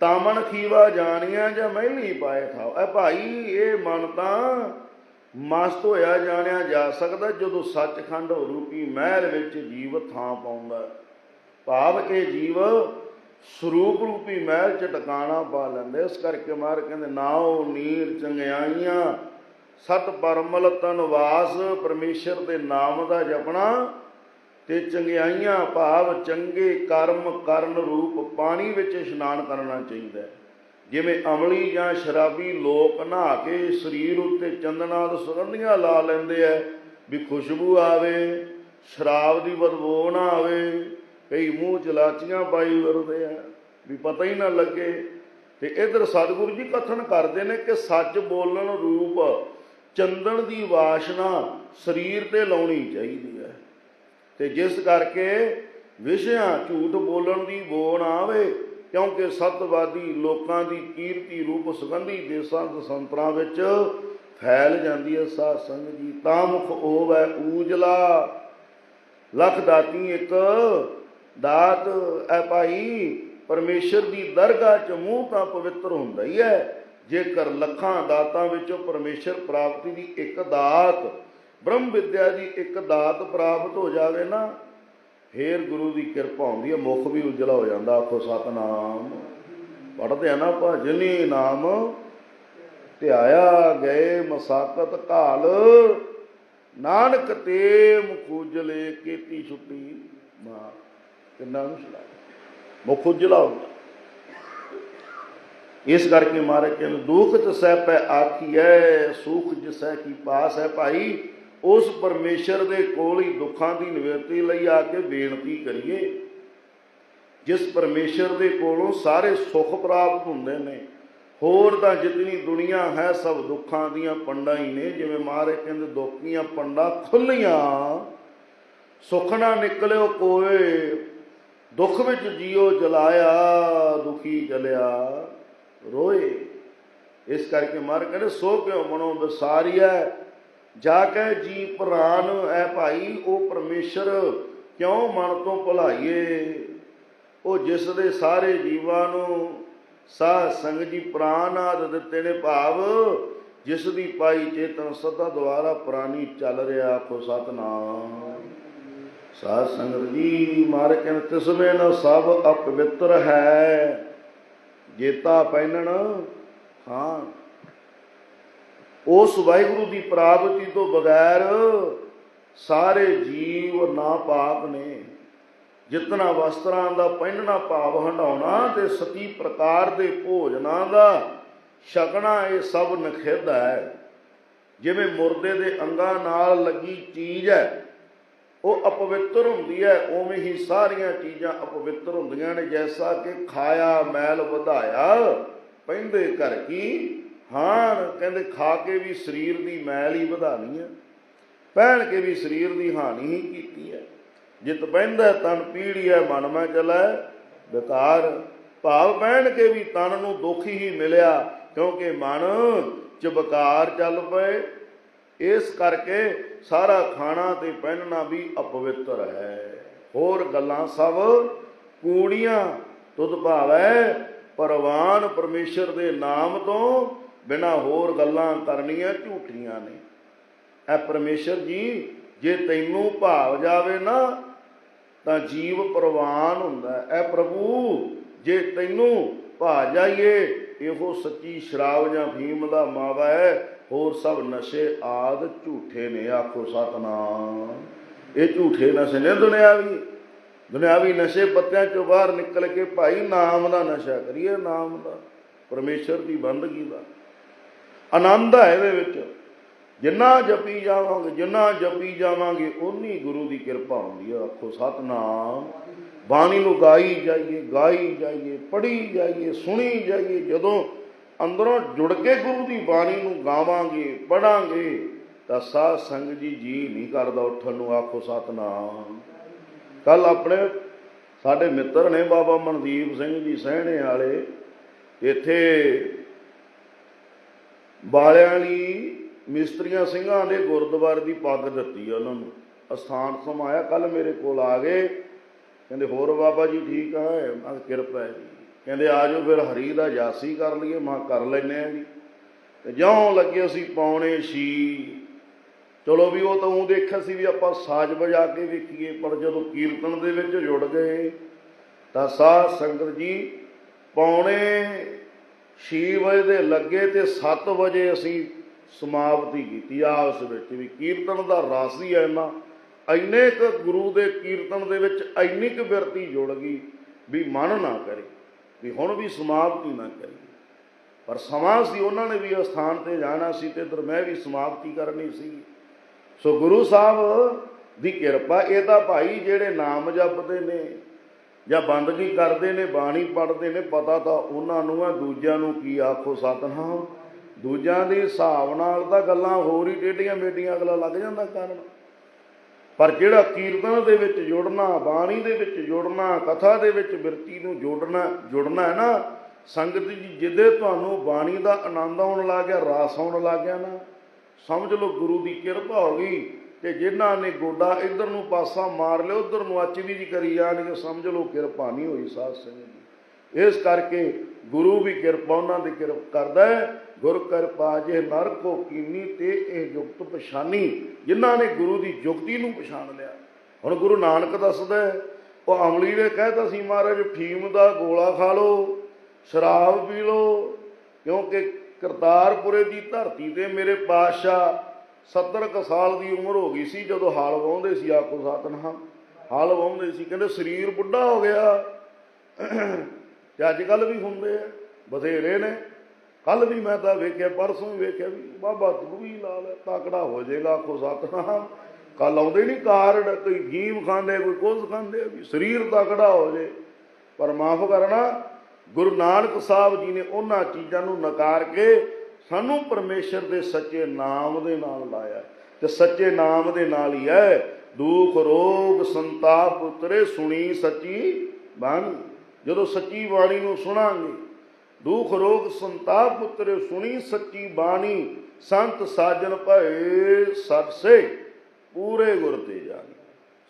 ਤਾਮਨ ਖੀਵਾ ਜਾਣੀਆਂ ਜਾਂ ਮਹਿਲੀ ਪਾਏ ਖਾਓ ਐ ਭਾਈ, ਇਹ ਮਨ ਤਾਂ ਮਸਤ ਹੋਇਆ, ਜਾਣਿਆ ਜਾ ਸਕਦਾ, ਜਦੋਂ ਸੱਚਖੰਡ ਰੂਪੀ ਮਹਿਲ ਵਿੱਚ ਜੀਵ ਥਾਂ ਪਾਉਂਦਾ ਭਾਵ ਇਹ ਜੀਵ ਸਰੂਪ ਰੂਪੀ ਮਹਿਲ ਚ ਟਿਕਾਣਾ ਪਾ ਲੈਂਦੇ। ਇਸ ਕਰਕੇ ਮਾਰ ਕਹਿੰਦੇ, ਨਾਉ ਨੀਰ ਚੰਗਿਆਈਆਂ, ਸਤ ਪਰਮਲ ਤਨ ਵਾਸ, ਪਰਮੇਸ਼ਰ ਦੇ ਨਾਮ ਦਾ ਜਪਣਾ। ਤੇ ਚੰਗਿਆਈਆਂ ਭਾਵ ਚੰਗੇ ਕਰਮ ਕਰਨ ਰੂਪ ਪਾਣੀ ਵਿੱਚ ਇਸ਼ਨਾਨ ਕਰਨਾ ਚਾਹੀਦਾ। ਜਿਵੇਂ ਅਮਲੀ ਜਾਂ ਸ਼ਰਾਬੀ ਲੋਕ ਨਹਾ ਕੇ ਸਰੀਰ ਉੱਤੇ ਚੰਦਨਾਂ ਦੇ ਸੁਗੰਧੀਆਂ ਲਾ ਲੈਂਦੇ ਐ, ਵੀ ਖੁਸ਼ਬੂ ਆਵੇ, ਸ਼ਰਾਬ ਦੀ ਬਦਬੂ ਨਾ ਆਵੇ। ਕਈ ਮੂੰਹ ਚ ਲਾਚੀਆਂ ਪਾਈ ਵਰਦੇ ਆ, ਵੀ ਪਤਾ ਹੀ ਨਾ ਲੱਗੇ। ਤੇ ਇਧਰ ਸਤਿਗੁਰੂ ਜੀ ਕਥਨ ਕਰਦੇ ਨੇ ਕਿ ਸੱਚ ਬੋਲਣ ਰੂਪ ਚੰਦਨ ਦੀ ਵਾਸ਼ਨਾ ਸਰੀਰ ਤੇ ਲਾਉਣੀ ਚਾਹੀਦੀ ਹੈ। ਤੇ ਜਿਸ ਕਰਕੇ ਵਿਸ਼ਿਆਂ ਝੂਠ ਬੋਲਣ ਦੀ ਬੋ ਨਾ ਆਵੇ, ਕਿਉਂਕਿ ਸਤਵਾਦੀ ਲੋਕਾਂ ਦੀ ਕੀਰਤੀ ਰੂਪ ਸੁਗੰਧੀ ਦੇਸਾਂ ਦਸੰਤਰਾਂ ਵਿੱਚ ਫੈਲ ਜਾਂਦੀ ਹੈ। ਸਾਧ ਸੰਗਤ ਜੀ ਤਾਂ ਮੁਖ ਹੋਵੇ, ਊਜਲਾ। ਲਖ ਦਾਤੀ ਇੱਕ ਦਾਤ ਐ ਭਾਈ, ਪਰਮੇਸ਼ਰ ਦੀ ਦਰਗਾਹ ਚ ਮੂੰਹ ਤਾਂ ਪਵਿੱਤਰ ਹੁੰਦਾ ਹੀ ਹੈ ਜੇਕਰ ਲੱਖਾਂ ਦਾਤਾਂ ਵਿੱਚੋਂ ਪਰਮੇਸ਼ਰ ਪ੍ਰਾਪਤੀ ਦੀ ਇੱਕ ਦਾਤ, ਬ੍ਰਹਮ ਵਿਦਿਆ ਦੀ ਇੱਕ ਦਾਤ ਪ੍ਰਾਪਤ ਹੋ ਜਾਵੇ ਨਾ, ਫੇਰ ਗੁਰੂ ਦੀ ਕਿਰਪਾ ਹੁੰਦੀ ਹੈ ਮੁਖ ਵੀ ਉਜਲਾ ਹੋ ਜਾਂਦਾ, ਆਖੋ ਸਤਨਾਮ। ਪੜਦੇ ਆ ਨਾ ਭਜਨੀ ਨਾਮ ਧਿਆਇਆ ਗਏ ਮਸਾਕਤ ਕਾਲ ਨਾਨਕ ਤੇ ਮੁਖੁਜਲੇ ਕੀਤੀ ਛੁੱਟੀ ਮਾ ਕਿੰਨਾ ਮੁਸ਼ਲਾ ਮੁਖ ਉਜਲਾ ਹੁੰਦਾ ਇਸ ਕਰਕੇ ਮਹਾਰਾਜ ਕਹਿੰਦੇ, ਦੁਖ ਤਸੈ ਪੈ ਆਖੀਐ, ਸੁਖ ਜਿਸੈ ਕੀ ਪਾਸ ਹੈ ਭਾਈ? ਉਸ ਪਰਮੇਸ਼ਰ ਦੇ ਕੋਲ ਹੀ ਦੁੱਖਾਂ ਦੀ ਨਿਵਰਤੀ ਲਈ ਆ ਕੇ ਬੇਨਤੀ ਕਰੀਏ। ਜਿਸ ਪਰਮੇਸ਼ਰ ਦੇ ਕੋਲੋਂ ਸਾਰੇ ਸੁੱਖ ਪ੍ਰਾਪਤ ਹੁੰਦੇ ਨੇ, ਹੋਰ ਤਾਂ ਜਿਤਨੀ ਦੁਨੀਆ ਹੈ, ਸਭ ਦੁੱਖਾਂ ਦੀਆਂ ਪੰਡਾਂ ਹੀ ਨੇ। ਜਿਵੇਂ ਮਹਾਰਾਜ ਕਹਿੰਦੇ ਦੁੱਖੀਆਂ ਪੰਡਾਂ ਖੁੱਲੀਆਂ ਸੁੱਖ ਨਾ ਨਿਕਲਿਓ ਕੋਏ ਦੁੱਖ ਵਿੱਚ ਜੀਓ ਜਲਾਇਆ, ਦੁਖੀ ਜਲਿਆ, ਰੋਏ। ਇਸ ਕਰਕੇ ਮਰ ਕਹਿੰਦੇ, ਸੋ ਕਿਉ ਮਨੋ ਵਿਸਾਰੀਐ ਜਾ ਕੇ ਜੀ ਪ੍ਰਾਨ, ਐ ਭਾਈ, ਉਹ ਪਰਮੇਸ਼ਰ ਕਿਉਂ ਮਨ ਤੋਂ ਭੁਲਾਈਏ? ਉਹ ਜਿਸ ਦੇ ਸਾਰੇ ਜੀਵਾਂ ਨੂੰ ਸਾਹ ਸੰਗ ਜੀ ਪ੍ਰਾਨ ਆਦ ਦਿੱਤੇ ਨੇ ਭਾਵ, ਜਿਸ ਦੀ ਪਾਈ ਚੇਤਨ ਸਦਾ ਦੁਆਰਾ ਪ੍ਰਾਨੀ ਚੱਲ ਰਿਹਾ ਆਖੋ ਸਤਨਾਮ। ਸਾਧ ਸੰਗਤ ਜੀ, ਮਾਰ ਕਹਿੰਦੇ ਤਿਸਮੇ ਨ ਸਭ ਅਪਵਿੱਤਰ ਹੈ। ਜੇਤਾ ਪਹਿਨਣ, ਹਾਂ। ਉਸ ਵਾਹਿਗੁਰੂ ਦੀ ਪ੍ਰਾਪਤੀ ਤੋਂ ਬਗੈਰ ਸਾਰੇ ਜੀਵ ਨਾ ਪਾਪ ਨੇ। ਜਿਤਨਾ ਵਸਤਰਾਂ ਦਾ ਪਹਿਨਣਾ, ਭਾਵ ਹੰਡਾਉਣਾ ਤੇ ਸਤੀ ਪ੍ਰਕਾਰ ਦੇ ਭੋਜਨਾਂ ਦਾ ਛਕਣਾ, ਇਹ ਸਭ ਨਖਿੱਧ ਹੈ। ਜਿਵੇਂ ਮੁਰਦੇ ਦੇ ਅੰਗਾਂ ਨਾਲ ਲੱਗੀ ਚੀਜ਼ ਹੈ ਉਹ ਅਪਵਿੱਤਰ ਹੁੰਦੀ ਹੈ, ਉਵੇਂ ਹੀ ਸਾਰੀਆਂ ਚੀਜ਼ਾਂ ਅਪਵਿੱਤਰ ਹੁੰਦੀਆਂ ਨੇ। ਜੈਸਾ ਕਿ ਖਾਇਆ, ਮੈਲ ਵਧਾਇਆ, ਪੈਂਦੇ ਘਰ ਕੀ? ਹਾਂ ਕਹਿੰਦੇ ਖਾ ਕੇ ਵੀ ਸਰੀਰ ਦੀ ਮੈਲ ਹੀ ਵਧਾਣੀ ਹੈ। ਪਹਿਨ ਕੇ ਵੀ ਸਰੀਰ ਦੀ ਹਾਨੀ ਹੀ ਕੀਤੀ ਹੈ। ਜਿਤ ਪੈਂਦਾ ਤਨ ਪੀੜੀਐ ਮਨ ਮੈਂ ਚਲੈ ਬੇਕਾਰ ਭਾਵ ਪਹਿਨ ਕੇ ਵੀ ਤਨ ਨੂੰ ਦੁੱਖ ਹੀ ਮਿਲਿਆ, ਕਿਉਂਕਿ ਮਨ ਚ ਬਕਾਰ ਚੱਲ ਪਏ। ਇਸ ਕਰਕੇ ਸਾਰਾ ਖਾਣਾ ਤੇ ਪਹਿਨਣਾ ਵੀ ਅਪਵਿੱਤਰ ਹੈ। ਹੋਰ ਗੱਲਾਂ ਸਭ ਕੂੜੀਆਂ, ਤੁਧ ਭਾਵੈ ਪਰਵਾਨ ਪਰਮੇਸ਼ਰ ਦੇ ਨਾਮ ਤੋਂ ਬਿਨਾ ਹੋਰ ਗੱਲਾਂ ਕਰਨੀਆਂ ਝੂਠੀਆਂ ਨੇ। ਐ ਪਰਮੇਸ਼ਰ ਜੀ, ਜੇ ਤੈਨੂੰ ਭਾਵ ਜਾਵੇ ਨਾ, ਤਾਂ ਜੀਵ ਪ੍ਰਵਾਨ ਹੁੰਦਾ ਹੈ। ਐ ਪ੍ਰਭੂ, ਜੇ ਤੈਨੂੰ ਭਾ ਜਾਈਏ, ਇਹੋ ਸੱਚੀ ਸ਼ਰਾਬ ਜਾਂ ਫੀਮ ਦਾ ਮਾਵਾ ਹੈ। ਹੋਰ ਸਭ ਨਸ਼ੇ ਆਦ ਝੂਠੇ ਨੇ, ਆਖੋ ਸਤਨਾਮ। ਇਹ ਝੂਠੇ ਨਸ਼ੇ ਨੇ, ਦੁਨਿਆਵੀ। ਦੁਨਿਆਵੀ ਨਸ਼ੇ ਪੱਤਿਆਂ ਚੋਂ ਬਾਹਰ ਨਿਕਲ ਕੇ ਭਾਈ ਨਾਮ ਦਾ ਨਸ਼ਾ ਕਰੀਏ, ਨਾਮ ਦਾ। ਪਰਮੇਸ਼ਰ ਦੀ ਬੰਦਗੀ ਦਾ। ਆਨੰਦ ਹੈ ਇਹਦੇ ਵਿੱਚ। ਜਿੰਨਾ ਜਪੀ ਜਾਵਾਂਗੇ, ਜਿੰਨਾ ਜਪੀ ਜਾਵਾਂਗੇ ਉਨੀ ਗੁਰੂ ਦੀ ਕਿਰਪਾ ਹੁੰਦੀ ਹੈ ਆਖੋ ਸਤਨਾਮ। ਬਾਣੀ ਨੂੰ ਗਾਈ ਜਾਈਏ ਗਾਈ ਜਾਈਏ, ਪੜ੍ਹੀ ਜਾਈਏ, ਸੁਣੀ ਜਾਈਏ, ਜਦੋਂ ਅੰਦਰੋਂ ਜੁੜ ਕੇ ਗੁਰੂ ਦੀ ਬਾਣੀ ਨੂੰ ਗਾਵਾਂਗੇ, ਪੜਾਂਗੇ, ਤਾਂ ਸਾਧ ਸੰਗ ਜੀ ਜੀ ਨਹੀਂ ਕਰਦਾ ਉੱਠਣ ਨੂੰ, ਆਖੋ ਸਤਨਾਮ। ਕੱਲ ਆਪਣੇ ਸਾਡੇ ਮਿੱਤਰ ਨੇ ਬਾਬਾ ਮਨਦੀਪ ਸਿੰਘ ਜੀ ਸਹਿਣੇ ਵਾਲੇ, ਇੱਥੇ ਬਾਲਿਆਂ ਮਿਸਤਰੀਆਂ ਸਿੰਘਾਂ ਦੇ ਗੁਰਦੁਆਰੇ ਦੀ ਪੱਗ ਦਿੱਤੀ ਆ ਉਹਨਾਂ ਨੂੰ। ਅਸਥਾਨ ਸਮਾਇਆ ਕੱਲ ਮੇਰੇ ਕੋਲ ਆ ਗਏ। ਕਹਿੰਦੇ, ਹੋਰ ਬਾਬਾ ਜੀ ਠੀਕ ਆ, ਮੈਂ ਕਿਰਪਾ ਹੈ ਜੀ। ਕਹਿੰਦੇ ਆ ਜਾਓ ਫਿਰ ਹਰੀ ਦਾ ਜਾਸੀ ਕਰ ਲਈਏ, ਮਾਂ ਕਰ ਲੈਨੇ ਆ ਜੀ। ਤੇ ਜਿਉਂ ਲੱਗੇ ਅਸੀਂ ਪਾਉਣੇ ਛੀ। ਚਲੋ ਵੀ ਉਹ ਤਾਂ ਉਹ ਦੇਖਿਆ ਸੀ ਵੀ ਆਪਾਂ ਸਾਜ਼ ਵਜਾ ਕੇ ਵੇਖੀਏ, ਪਰ ਜਦੋਂ ਕੀਰਤਨ ਦੇ ਵਿੱਚ ਜੁੜ ਗਏ, ਤਾਂ ਸਾਧ ਸੰਗਤ ਜੀ ਪੌਣੇ 6 ਵਜੇ ਦੇ ਲੱਗੇ ਤੇ 7 ਵਜੇ ਅਸੀਂ ਸਮਾਪਤੀ ਕੀਤੀ ਆਪਸ ਵਿੱਚ ਵੀ। ਕੀਰਤਨ ਦਾ ਰਸ ਹੀ ਐਨਾ ਇੰਨੇ ਕੁ ਗੁਰੂ ਦੇ ਕੀਰਤਨ ਦੇ ਵਿੱਚ ਇੰਨੀ ਕੁ ਬਿਰਤੀ ਜੁੜ ਗਈ ਵੀ ਮਨ ਨਾ ਕਰੇ। ਵੀ ਹੁਣ ਵੀ ਸਮਾਪਤੀ ਨਾ ਕਰੀਏ ਪਰ ਸਮਾਂ ਸੀ, ਉਹਨਾਂ ਨੇ ਵੀ ਅਸਥਾਨ ਤੇ ਜਾਣਾ ਸੀ ਤੇ ਇਧਰ ਮੈਂ ਵੀ ਸਮਾਪਤੀ ਕਰਨੀ ਸੀ। ਸੋ ਗੁਰੂ ਸਾਹਿਬ ਦੀ ਕਿਰਪਾ, ਇਹ ਤਾਂ ਭਾਈ ਜਿਹੜੇ ਨਾਮ ਜਪਦੇ ਨੇ ਜਾਂ ਬੰਦਗੀ ਕਰਦੇ ਨੇ, ਬਾਣੀ ਪੜ੍ਹਦੇ ਨੇ, ਪਤਾ ਤਾਂ ਉਹਨਾਂ ਨੂੰ ਆ, ਦੂਜਿਆਂ ਨੂੰ ਕੀ ਆਖੋ ਸਤਨਾਮ। ਦੂਜਿਆਂ ਦੇ ਹਿਸਾਬ ਨਾਲ ਤਾਂ ਗੱਲਾਂ ਹੋਰ ਹੀ ਟੇਢੀਆਂ ਮੇਢੀਆਂ ਅਗਲਾ ਲੱਗ ਜਾਂਦਾ ਕਰਨ। ਪਰ ਜਿਹੜਾ ਕੀਰਤਨ ਦੇ ਵਿੱਚ ਜੁੜਨਾ, ਬਾਣੀ ਦੇ ਵਿੱਚ ਜੁੜਨਾ, ਕਥਾ ਦੇ ਵਿੱਚ ਬਿਰਤੀ ਨੂੰ ਜੋੜਨਾ, ਜੁੜਨਾ ਹੈ ਨਾ, ਸੰਗਤ ਜੀ, ਜਿੱਦੇ ਤੁਹਾਨੂੰ ਬਾਣੀ ਦਾ ਆਨੰਦ ਆਉਣ ਲੱਗ ਗਿਆ, ਰਾਸ ਆਉਣ ਲੱਗ ਗਿਆ ਨਾ, ਸਮਝ ਲਓ ਗੁਰੂ ਦੀ ਕਿਰਪਾ ਹੋ ਗਈ, ਤੇ ਜਿਨ੍ਹਾਂ ਨੇ ਗੋਡਾ ਇਧਰ ਨੂੰ ਪਾਸਾ ਮਾਰ ਲਿਆ, ਉਧਰ ਨੂੰ ਅਚਵੀ ਜੀ ਕਰੀ ਜਾਣਗੇ, ਸਮਝ ਲਓ ਕਿਰਪਾ ਨਹੀਂ ਹੋਈ ਸਾਧ ਸੰਗਤ ਜੀ। ਇਸ ਕਰਕੇ ਗੁਰੂ ਵੀ ਕਿਰਪਾ ਉਹਨਾਂ ਦੀ ਕਿਰਪਾ ਕਰਦਾ ਹੈ। ਗੁਰ ਕਿਰਪਾ ਜੇ ਨਰ ਕੋ ਕੀਨੀ ਤੇ ਇਹ ਜੁਗਤ ਪਛਾਨੀ। ਜਿਨ੍ਹਾਂ ਨੇ ਗੁਰੂ ਦੀ ਜੁਗਤੀ ਨੂੰ ਪਛਾਣ ਲਿਆ। ਹੁਣ ਗੁਰੂ ਨਾਨਕ ਦੱਸਦਾ ਹੈ, ਉਹ ਅਮਲੀ ਨੇ ਕਹਿਤਾ ਸੀ ਮਹਾਰਾਜ ਫੀਮ ਦਾ ਗੋਲਾ ਖਾ ਲਓ ਸ਼ਰਾਬ ਪੀ ਲਓ ਕਿਉਂਕਿ ਕਰਤਾਰਪੁਰੇ ਦੀ ਧਰਤੀ ਤੇ ਮੇਰੇ ਪਾਤਸ਼ਾਹ 70 ਕੁ ਸਾਲ ਦੀ ਉਮਰ ਹੋ ਗਈ ਸੀ ਜਦੋਂ ਹਾਲ ਵਾਹੁੰਦੇ ਸੀ ਆਖੋ ਸਤਨਾਮ ਹਾਲ ਵਾਹੁੰਦੇ ਸੀ ਕਹਿੰਦੇ ਸਰੀਰ ਬੁੱਢਾ ਹੋ ਗਿਆ। ਤੇ ਅੱਜ ਕੱਲ ਵੀ ਹੁੰਦੇ ਆ, ਬਥੇਰੇ ਨੇ। ਕੱਲ ਵੀ ਮੈਂ ਤਾਂ ਵੇਖਿਆ, ਪਰਸੋਂ ਵੀ ਵੇਖਿਆ ਵੀ ਬਾਬਾ ਤੂੰ ਵੀ ਲਾ ਲੈ ਤਾਕੜਾ ਹੋ ਜਾਏਗਾ, ਆਖੋ ਸਤਨਾਮ। ਕੱਲ ਆਉਂਦੇ ਨਹੀਂ ਕਾਰਡ, ਕੋਈ ਗੀਮ ਖਾਂਦੇ, ਕੋਈ ਕੁਝ ਖਾਂਦੇ, ਵੀ ਸਰੀਰ ਤਕੜਾ ਹੋ ਜੇ ਪਰ ਮਾਫ ਕਰਨਾ, ਗੁਰੂ ਨਾਨਕ ਸਾਹਿਬ ਜੀ ਨੇ ਉਹਨਾਂ ਚੀਜ਼ਾਂ ਨੂੰ ਨਕਾਰ ਕੇ ਸਾਨੂੰ ਪਰਮੇਸ਼ਰ ਦੇ ਸੱਚੇ ਨਾਮ ਦੇ ਨਾਲ ਲਾਇਆ। ਤੇ ਸੱਚੇ ਨਾਮ ਦੇ ਨਾਲ ਹੀ ਹੈ, ਦੁੱਖ, ਰੋਗ, ਸੰਤਾਪ ਉਤਰੇ, ਸੁਣੀ, ਸੱਚੀ ਬਾਣੀ। ਜਦੋਂ ਸੱਚੀ ਬਾਣੀ ਨੂੰ ਸੁਣਾਂਗੇ, ਦੁੱਖ ਰੋਗ ਸੰਤਾਪ ਉਤਰੇ ਸੁਣੀ ਸੱਚੀ ਬਾਣੀ, ਸੰਤ ਸਾਜਨ ਭਏ ਸਰਸੇ ਪੂਰੇ ਗੁਰ ਤੇ ਜਾਣੀ।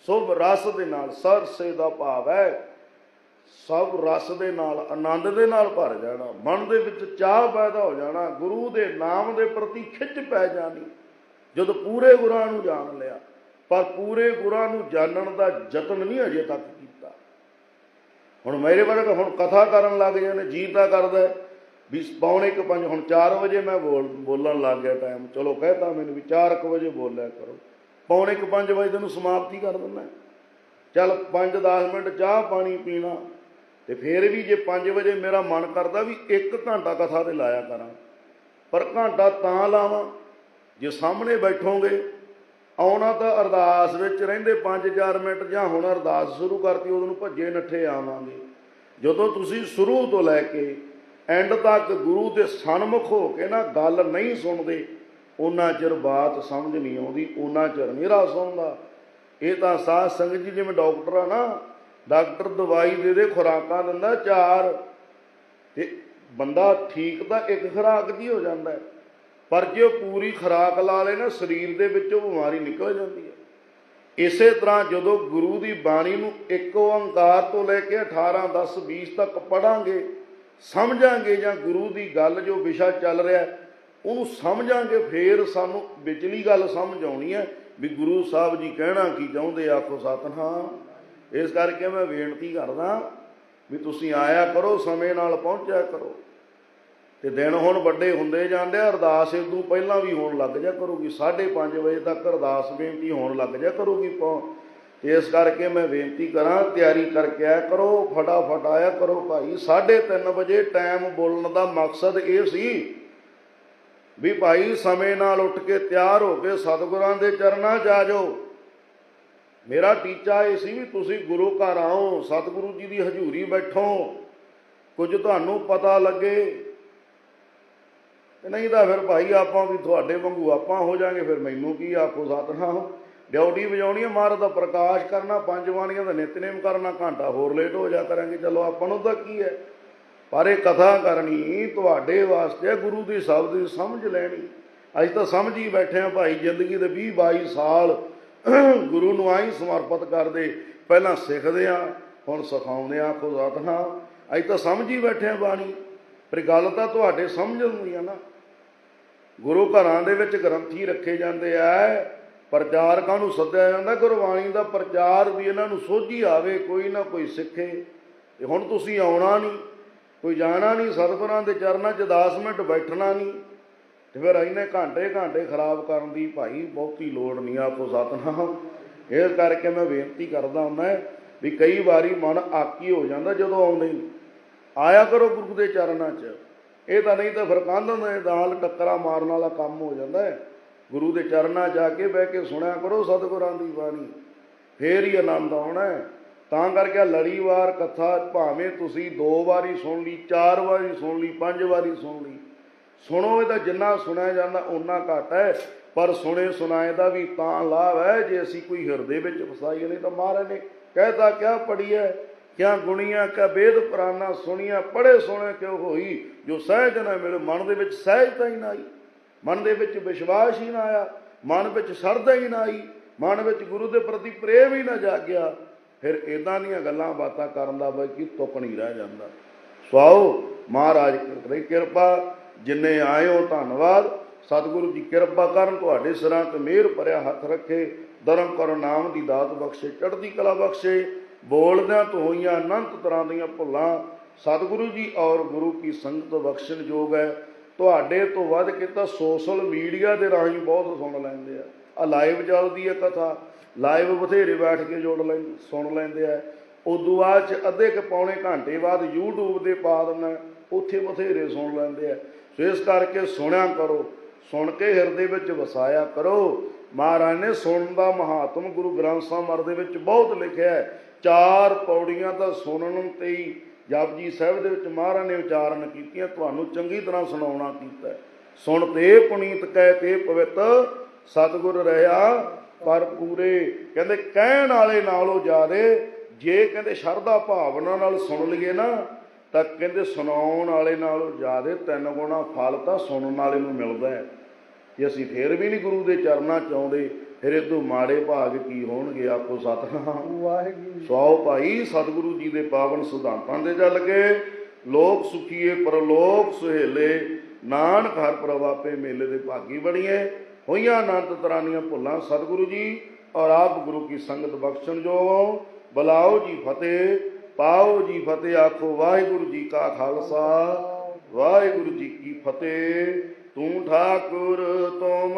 ਸੁਭ ਰਸ ਦੇ ਨਾਲ ਸਰਸੇ ਦਾ ਭਾਵ ਹੈ। ਸਭ ਰਸ ਦੇ ਨਾਲ, ਆਨੰਦ ਦੇ ਨਾਲ ਭਰ ਜਾਣਾ, ਮਨ ਦੇ ਵਿੱਚ ਚਾਹ ਪੈਦਾ ਹੋ ਜਾਣਾ, ਗੁਰੂ ਦੇ ਨਾਮ ਦੇ ਪ੍ਰਤੀ ਖਿੱਚ ਪੈ ਜਾਣੀ। ਜਦੋਂ ਪੂਰੇ ਗੁਰਾਂ ਨੂੰ ਜਾਣ ਲਿਆ, ਪਰ ਪੂਰੇ ਗੁਰਾਂ ਨੂੰ ਜਾਣਨ ਦਾ ਯਤਨ ਨਹੀਂ ਅਜੇ ਤੱਕ ਹੁਣ ਮੇਰੇ ਵਰਗਾ ਹੁਣ ਕਥਾ ਕਰਨ ਲੱਗ ਜਾਂਦੇ ਜੀ ਦਾ ਕਰਦਾ ਵੀ ਪੌਣੇ ਕੁ ਪੰਜ, ਹੁਣ 4 ਵਜੇ ਮੈਂ ਬੋਲ ਬੋਲਣ ਲੱਗ ਗਿਆ ਟਾਈਮ ਚਲੋ ਕਹਿਤਾ ਮੈਨੂੰ ਵੀ 4 ਵਜੇ ਬੋਲਿਆ ਕਰੋ। ਪੌਣੇ ਕੁ ਪੰਜ ਵਜੇ ਤੈਨੂੰ ਸਮਾਪਤੀ ਕਰ ਦਿੰਦਾ ਚੱਲ 5-10 ਮਿੰਟ ਚਾਹ ਪਾਣੀ ਪੀਣਾ। ਤੇ ਫੇਰ ਵੀ ਜੇ 5 ਵਜੇ ਮੇਰਾ ਮਨ ਕਰਦਾ ਵੀ 1 ਘੰਟਾ ਕਥਾ ਤੇ ਲਾਇਆ ਕਰਾਂ। ਪਰ ਘੰਟਾ ਤਾਂ ਲਾਵਾਂ। ਜੇ ਸਾਹਮਣੇ ਬੈਠੋਗੇ ਆਉਣਾ ਤਾਂ ਅਰਦਾਸ ਵਿੱਚ ਰਹਿੰਦੇ 5-4 ਮਿੰਟ ਜਾਂ ਹੁਣ ਅਰਦਾਸ ਸ਼ੁਰੂ ਕਰਤੀ ਉਦੋਂ ਨੂੰ ਭੱਜੇ ਨੱਠੇ ਆਵਾਂਗੇ। ਜਦੋਂ ਤੁਸੀਂ ਸ਼ੁਰੂ ਤੋਂ ਲੈ ਕੇ ਐਂਡ ਤੱਕ ਗੁਰੂ ਦੇ ਸਨਮੁਖ ਹੋ ਕੇ ਨਾ ਗੱਲ ਨਹੀਂ ਸੁਣਦੇ, ਉਹਨਾਂ ਚਿਰ ਬਾਤ ਸਮਝ ਨਹੀਂ ਆਉਂਦੀ, ਉਹਨਾਂ ਚਿਰ ਨਹੀਂ ਰਸ ਆਉਂਦਾ ਇਹ ਤਾਂ ਸਾਧ ਸੰਗਤ ਜੀ ਜਿਵੇਂ ਡਾਕਟਰ ਆ ਨਾ, ਡਾਕਟਰ ਦਵਾਈ ਦੇ ਦੇ ਖੁਰਾਕਾਂ ਦਿੰਦਾ ਚਾਰ, ਤੇ ਬੰਦਾ ਠੀਕ ਤਾਂ ਇੱਕ ਖੁਰਾਕ ਦੀ ਹੋ ਜਾਂਦਾ ਹੈ। ਪਰ ਜੇ ਉਹ ਪੂਰੀ ਖੁਰਾਕ ਲਾ ਲੇ ਨਾ, ਸਰੀਰ ਦੇ ਵਿੱਚੋਂ ਬਿਮਾਰੀ ਨਿਕਲ ਜਾਂਦੀ ਹੈ। ਇਸੇ ਤਰ੍ਹਾਂ ਜਦੋਂ ਗੁਰੂ ਦੀ ਬਾਣੀ ਨੂੰ ਇੱਕ ਓੰਕਾਰ ਤੋਂ ਲੈ ਕੇ 18 10 20 ਤੱਕ ਪੜਾਂਗੇ ਸਮਝਾਂਗੇ ਜਾਂ ਗੁਰੂ ਦੀ ਗੱਲ ਜੋ ਵਿਸ਼ਾ ਚੱਲ ਰਿਹਾ ਉਹਨੂੰ ਸਮਝਾਂਗੇ, ਫੇਰ ਸਾਨੂੰ ਵਿਚਲੀ ਗੱਲ ਸਮਝ ਆਉਣੀ ਹੈ ਵੀ ਗੁਰੂ ਸਾਹਿਬ ਜੀ ਕਹਿਣਾ ਕੀ ਚਾਹੁੰਦੇ ਆਖੋ ਸਤਨਾਮ। ਇਸ ਕਰਕੇ ਮੈਂ ਬੇਨਤੀ ਕਰਦਾ ਵੀ ਤੁਸੀਂ ਆਇਆ ਕਰੋ, ਸਮੇਂ ਨਾਲ ਪਹੁੰਚਿਆ ਕਰੋ। ਤੇ ਦਿਨ ਹੁਣ ਵੱਡੇ ਹੁੰਦੇ ਜਾਂਦੇ ਆ, ਅਰਦਾਸ ਤੋਂ ਪਹਿਲਾਂ ਵੀ ਹੋਣ ਲੱਗ ਜਾ ਕਰੂਗੀ। 5:30 ਵਜੇ ਤੱਕ ਅਰਦਾਸ ਬੇਨਤੀ ਹੋਣ ਲੱਗ ਜਾ ਕਰੂਗੀ ਪਹੁੰ ਇਸ ਕਰਕੇ ਮੈਂ ਬੇਨਤੀ ਕਰਾਂ, ਤਿਆਰੀ ਕਰਕੇ ਆਇਆ ਕਰੋ, ਫਟਾਫਟ ਆਇਆ ਕਰੋ ਭਾਈ। 3:30 ਵਜੇ ਟਾਈਮ ਬੋਲਣ ਦਾ ਮਕਸਦ ਇਹ ਸੀ ਵੀ ਭਾਈ ਸਮੇਂ ਨਾਲ ਉੱਠ ਕੇ ਤਿਆਰ ਹੋ ਕੇ ਸਤਿਗੁਰਾਂ ਦੇ ਚਰਨਾਂ 'ਚ ਆ ਜਾਓ। ਮੇਰਾ ਟੀਚਾ ਇਹ ਸੀ ਵੀ ਤੁਸੀਂ ਗੁਰੂ ਘਰ ਆਓ, ਸਤਿਗੁਰੂ ਜੀ ਦੀ ਹਜ਼ੂਰੀ ਬੈਠੋ। ਕੁਝ ਤੁਹਾਨੂੰ ਪਤਾ ਲੱਗੇ ਤੇ ਨਹੀਂ ਤਾਂ ਫਿਰ ਭਾਈ ਆਪਾਂ ਵੀ ਤੁਹਾਡੇ ਵਾਂਗੂ ਆਪਾਂ ਹੋ ਜਾਾਂਗੇ, ਫਿਰ ਮੈਨੂੰ ਕੀ ਆਖੋ ਸਤਨਾਮ ਡਿਊਟੀ ਵਜਾਉਣੀ ਹੈ ਮਹਾਰਾਜ ਦਾ ਪ੍ਰਕਾਸ਼ ਕਰਨਾ, ਪੰਜ ਬਾਣੀਆਂ ਦਾ ਨਿਤਨੇਮ ਕਰਨਾ, ਘੰਟਾ ਹੋਰ ਲੇਟ ਹੋ ਜਾ ਕਰਾਂਗੇ। ਚਲੋ ਆਪਾਂ ਨੂੰ ਤਾਂ ਕੀ ਹੈ? ਪਰ ਇਹ ਕਥਾ ਕਰਨੀ ਤੁਹਾਡੇ ਵਾਸਤੇ ਗੁਰੂ ਦੀ ਸ਼ਬਦ ਦੀ ਸਮਝ ਲੈਣੀ। ਅੱਜ ਤਾਂ ਸਮਝ ਹੀ ਬੈਠੇ ਆ ਭਾਈ, ਜ਼ਿੰਦਗੀ ਦੇ 20 22 ਸਾਲ ਗੁਰੂ ਨੂੰ ਆਈ ਸਮਰਪਿਤ ਕਰਦੇ, ਪਹਿਲਾਂ ਸਿੱਖਦੇ ਆ ਹੁਣ ਸਿਖਾਉਂਦੇ ਆ ਆਖੋ ਸਤਨਾਮ ਅੱਜ ਤਾਂ ਸਮਝ ਹੀ ਬੈਠੇ ਆ ਬਾਣੀ। ਪਰ ਗੱਲ ਤਾਂ ਤੁਹਾਡੇ ਸਮਝਣ ਦੀ ਆ ਨਾ। ਗੁਰੂ ਘਰਾਂ ਦੇ ਵਿੱਚ ਗ੍ਰੰਥੀ ਰੱਖੇ ਜਾਂਦੇ ਆ। ਪ੍ਰਚਾਰਕਾਂ ਨੂੰ ਸੱਦਿਆ ਜਾਂਦਾ? ਗੁਰਬਾਣੀ ਦਾ ਪ੍ਰਚਾਰ ਵੀ ਇਹਨਾਂ ਨੂੰ ਸੋਝੀ ਆਵੇ, ਕੋਈ ਨਾ ਕੋਈ ਸਿੱਖੇ। ਤੇ ਹੁਣ ਤੁਸੀਂ ਆਉਣਾ ਨਹੀਂ, ਕੋਈ ਜਾਣਾ ਨਹੀਂ, ਸਤਿਗੁਰਾਂ ਦੇ ਚਰਨਾਂ 'ਚ 10 ਮਿੰਟ ਬੈਠਣਾ ਨਹੀਂ। ਤੇ ਫਿਰ ਇਹਨੇ ਘੰਟੇ ਘੰਟੇ ਖਰਾਬ ਕਰਨ ਦੀ ਭਾਈ ਬਹੁਤੀ ਲੋੜ ਨਹੀਂ ਆਪੋ ਸਤਨਾਮ। ਇਸ ਕਰਕੇ ਮੈਂ ਬੇਨਤੀ ਕਰਦਾ ਹੁੰਦਾ ਵੀ ਕਈ ਵਾਰੀ ਮਨ ਆਕੀ ਹੋ ਜਾਂਦਾ ਜਦੋਂ ਆਉਂਦੇ ਆਇਆ ਕਰੋ ਗੁਰੂ ਦੇ ਚਰਨਾਂ 'ਚ। ਇਹ ਤਾਂ ਨਹੀਂ ਤਾਂ ਫਿਰ ਕੰਧ ਦੇ ਦਾਲ ਟੱਕਰਾ ਮਾਰਨ ਵਾਲਾ ਕੰਮ ਹੋ ਜਾਂਦਾ ਹੈ। ਗੁਰੂ ਦੇ ਚਰਨਾਂ ਜਾ ਕੇ ਬਹਿ ਕੇ ਸੁਣਿਆ ਕਰੋ ਸਤਿਗੁਰਾਂ ਦੀ ਬਾਣੀ। ਫੇਰ ਹੀ ਆਨੰਦ ਆਉਣਾ ਹੈ। ਤਾਂ ਕਰਕੇ ਆਹ ਲੜੀਵਾਰ ਕਥਾ, ਭਾਵੇਂ ਤੁਸੀਂ ਦੋ ਵਾਰੀ ਸੁਣ ਲਈ, ਚਾਰ ਵਾਰੀ ਸੁਣ ਲਈ, ਪੰਜ ਵਾਰੀ ਸੁਣ ਲਈ। ਸੁਣੋ ਇਹਦਾ ਜਿੰਨਾ ਸੁਣਿਆ ਜਾਂਦਾ ਓਨਾ ਘੱਟ ਹੈ। ਪਰ ਸੁਣੇ ਸੁਣਾਏ ਦਾ ਵੀ ਤਾਂ ਲਾਭ ਹੈ। ਜੇ ਅਸੀਂ ਕੋਈ ਹਿਰਦੇ ਵਿੱਚ ਫਸਾਈਏ ਨਹੀਂ ਤਾਂ ਮਹਾਰਾਜ ਨੇ ਕਹਿਤਾ, ਕਿਆ ਪੜੀਐ ਕਿਆ ਗੁਣੀਆਂ, ਕਿਆ ਬੇਦ ਪੁਰਾਣਾ ਸੁਣੀਆਂ ਪੜੇ ਸੁਣੇ ਕਿਉ ਹੋਈ? ਜੋ ਸਹਿਜ ਨਾ ਮਿਲ, ਮਨ ਦੇ ਵਿੱਚ ਸਹਿਜਤਾ ਹੀ ਨਾ ਆਈ। ਮਨ ਦੇ ਵਿੱਚ ਵਿਸ਼ਵਾਸ ਹੀ ਨਾ ਆਇਆ, ਮਨ ਵਿੱਚ ਸ਼ਰਧਾ ਹੀ ਨਾ ਆਈ, ਮਨ ਵਿੱਚ ਗੁਰੂ ਦੇ ਪ੍ਰਤੀ ਪ੍ਰੇਮ ਹੀ ਨਾ ਜਾਗਿਆ। ਫਿਰ ਇਦਾਂ ਦੀਆਂ ਗੱਲਾਂ ਬਾਤਾਂ ਕਰਨ ਦਾ ਬਈ ਕੀ ਤੁਕ ਨਹੀਂ ਰਹਿ ਜਾਂਦਾ। ਸਵਾਓ ਮਹਾਰਾਜ ਕਰੇ ਕਿਰਪਾ, ਜਿੰਨੇ ਆਏ ਹੋ ਧੰਨਵਾਦ। ਸਤਿਗੁਰੂ ਜੀ ਕਿਰਪਾ ਕਰਨ, ਤੁਹਾਡੇ ਸਿਰਾਂ ਤੇ ਮਿਹਰ ਭਰਿਆ ਹੱਥ ਰੱਖੇ। ਧਰਮ ਕਰੋ ਨਾਮ ਦੀ ਦਾਤ ਬਖਸ਼ੇ, ਚੜ੍ਹਦੀ ਕਲਾ ਬਖਸ਼ੇ। ਬੋਲਦਿਆਂ ਤੋਂ ਹੋਈਆਂ ਅਨੰਤ ਤਰ੍ਹਾਂ ਦੀਆਂ ਭੁੱਲਾਂ ਸਤਿਗੁਰੂ ਜੀ ਔਰ ਗੁਰੂ ਕੀ ਸੰਗਤ ਬਖਸ਼ਣ ਯੋਗ ਹੈ। ਤੁਹਾਡੇ ਤੋਂ ਵੱਧ ਕੇ ਤਾਂ ਸੋਸ਼ਲ ਮੀਡੀਆ ਦੇ ਰਾਹੀਂ ਬਹੁਤ ਸੁਣ ਲੈਂਦੇ ਆ। ਆ ਲਾਈਵ ਚੱਲਦੀ ਹੈ ਕਥਾ। ਲਾਈਵ ਬਥੇਰੇ ਬੈਠ ਕੇ ਜੋੜ ਲੈ, ਸੁਣ ਲੈਂਦੇ ਆ। ਉਦੋਂ ਬਾਅਦ ਚ ਅੱਧੇ ਕੁ ਪੌਣੇ ਘੰਟੇ ਬਾਅਦ YouTube ਦੇ ਪਾ ਦਿੰਦਾ ਉੱਥੇ ਬਥੇਰੇ ਸੁਣ ਲੈਂਦੇ ਆ। ਸੋ ਇਸ ਕਰਕੇ ਸੁਣਿਆ ਕਰੋ। ਸੁਣ ਕੇ ਹਿਰਦੇ ਵਿੱਚ ਵਸਾਇਆ ਕਰੋ। ਮਹਾਰਾਜ ਨੇ ਸੁਣਨ ਦਾ ਮਹਾਤਮ ਗੁਰੂ ਗ੍ਰੰਥ ਸਾਹਿਬ ਮਰ ਦੇ ਵਿੱਚ ਬਹੁਤ ਲਿਖਿਆ ਹੈ। ਚਾਰ ਪੌੜੀਆਂ ਤਾਂ ਸੁਣਨ ਤੇ ਹੀ ਜਪਜੀ ਸਾਹਿਬ ਦੇ ਵਿੱਚ ਮਹਾਰਾਜ ਨੇ ਉਚਾਰਨ ਕੀਤੀਆਂ, ਤੁਹਾਨੂੰ ਚੰਗੀ ਤਰ੍ਹਾਂ ਸੁਣਾਉਣਾ ਕੀਤਾ ਸੁਣ ਤੇ ਪੁਨੀਤ ਕਹਿ ਤੇ ਪਵਿੱਤ ਸਤਿਗੁਰ ਰਹਾ ਪਰ ਪੂਰੇ। ਕਹਿੰਦੇ ਕਹਿਣ ਵਾਲੇ ਨਾਲੋਂ ਜ਼ਿਆਦੇ ਜੇ ਕਹਿੰਦੇ ਸ਼ਰਧਾ ਭਾਵਨਾ ਨਾਲ ਸੁਣ ਲਈਏ ਨਾ, ਤਾਂ ਕਹਿੰਦੇ ਸੁਣਾਉਣ ਵਾਲੇ ਨਾਲੋਂ ਜ਼ਿਆਦੇ ਤਿੰਨ ਗੁਣਾ ਫਲ ਤਾਂ ਸੁਣਨ ਵਾਲੇ ਨੂੰ ਮਿਲਦਾ ਹੈ। ਜੇ ਅਸੀਂ ਫੇਰ ਵੀ ਨਹੀਂ ਗੁਰੂ ਦੇ ਚਰਨਾਂ ਚ ਆਉਂਦੇ ਫਿਰ ਇਹ ਤੋਂ ਮਾੜੇ ਭਾਗ ਕੀ ਹੋਣਗੇ? ਆਪੋ ਸਤਨਾਮ। ਵਾਹਿਗੁਰੂ ਸੋ ਭਾਈ ਸਤਿਗੁਰੂ ਜੀ ਦੇ ਪਾਵਨ ਸਿਧਾਂਤਾਂ ਦੇ ਚੱਲ ਕੇ। ਲੋਕ ਸੁਖੀਏ ਪਰਲੋਕ ਸੁਹੇਲੇ। ਨਾਨਕ ਹਰ ਪ੍ਰਵਾਪੇ ਮੇਲੇ ਦੇ ਭਾਗੀ ਬਣੀਏ। ਹੋਈਆਂ ਅਨੰਤ ਤਰ੍ਹਾਂ ਦੀਆਂ ਭੁੱਲਾਂ ਸਤਿਗੁਰੂ ਜੀ ਔਰ ਆਪ ਗੁਰੂ ਕੀ ਸੰਗਤ ਬਖਸ਼ਣ ਜੋ ਬੁਲਾਓ ਜੀ ਫਤਿਹ ਪਾਓ ਜੀ ਫਤਿਹ ਆਖੋ ਵਾਹਿਗੁਰੂ ਜੀ ਕਾ ਖਾਲਸਾ। ਵਾਹਿਗੁਰੂ ਜੀ ਕੀ ਫਤਿਹ। ਤੂੰ ਠਾਕੁਰ ਤੋਂ